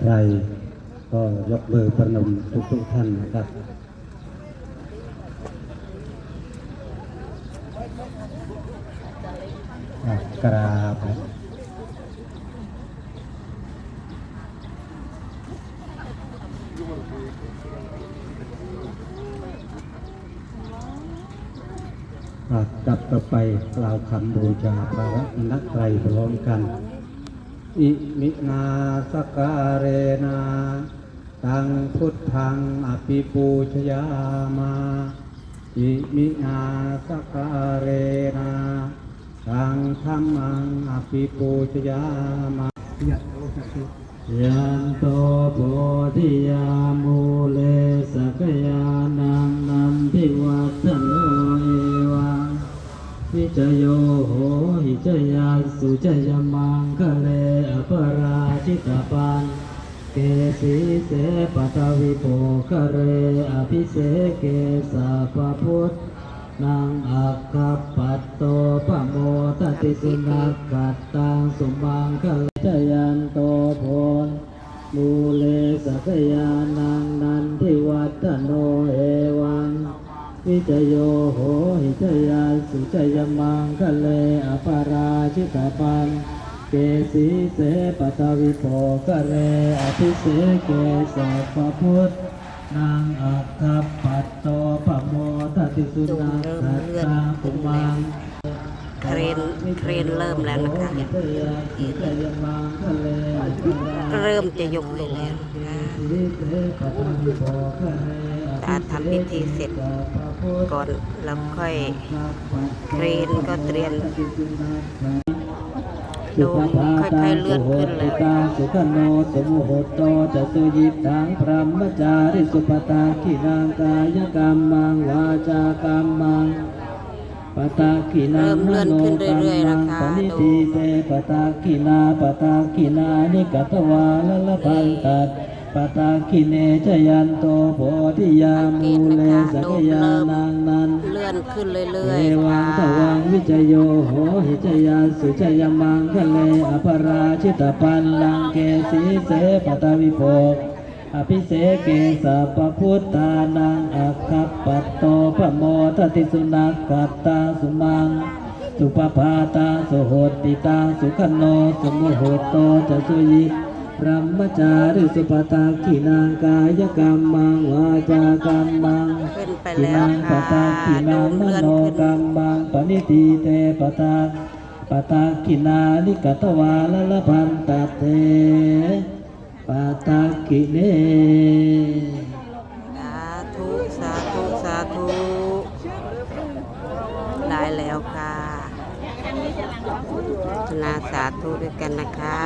ไตรก็ยกมือประนมทุกทุกๆท่านนะครับอะกราบอะกลับต่อไปกล่าวคำบูชาพระรัตนตรพร้อมกัน อิมินาสการเรนาตังพุทธังอภิปูชยามาอิมินาสการเรนาตังธรรมังอภิปูชยามายันโตโพธิยามูเลสกยานังนันทิวัฒโนเอวังวิจโยโหหิจยาสุจยมังคะ ตาปันเกสีเสปตาวิโปคเรอภิเสเกสาปพุทธนางอัคคปัตโตปโมตติสุนักกัตตังสุมังคะเลจยันโตพนมูเลสักยานังนันทิวัฒโนเอวังวิจโยโหหิจยาสุจยมังคะเลอปาราชิตาปัน เกสีเสปตวิโภคะเรอภิเสเกสัพพพุทธนางอัคคปัตโตปะโมตติสุนัขขัตตาปุมังเครนเครนเริ่มแล้วนะคะเริ่มจะยกลงแล้วนะคะถ้าทำพิธีเสร็จก่อนแล้วค่อยเครนก็เตรียม ดูค่อยๆเลื่อนขึ้นแล้วตาสุขโนสมุโหโตจะสุยิตังพรหมจาริสุปตาขินางกายกรรมังวาจากรรมังปตาขินังเริ่มเลื่อนขึ้นเรื่อยๆนะคะปณิทีเตปตาขินาปตาขินานิกัตวาลละพันตัดปตาขิเนจยันโตโพธิยามูเลสกยานาง ลื่อนขึ้นเรื่อยๆวัค่ะงตวังวิจโยโหหิจยาสุจยมังคะเลอปราชิตปันลังเกสีเสปตวิโภคอภิเสเกสัพพุทธานังอัคคปัตโตปะโมทติสุนักกัตตาสุมัง สุปภาตาสุโหติตาสุขโน สมุโหโตจะสุยิ พรหมจาริสุปตาขีนางกายกรรมังวาจากรรมังขึ้นไปขีแล้วนังปค่ะตาขีนังมโนกรรมังปณิตีเตปตาปตาขีนานิกตวาลละพันตเตปตากิเนสาธุสาธุสาธุได้แล้วค่ะนาสาธุด้วยกันนะคะ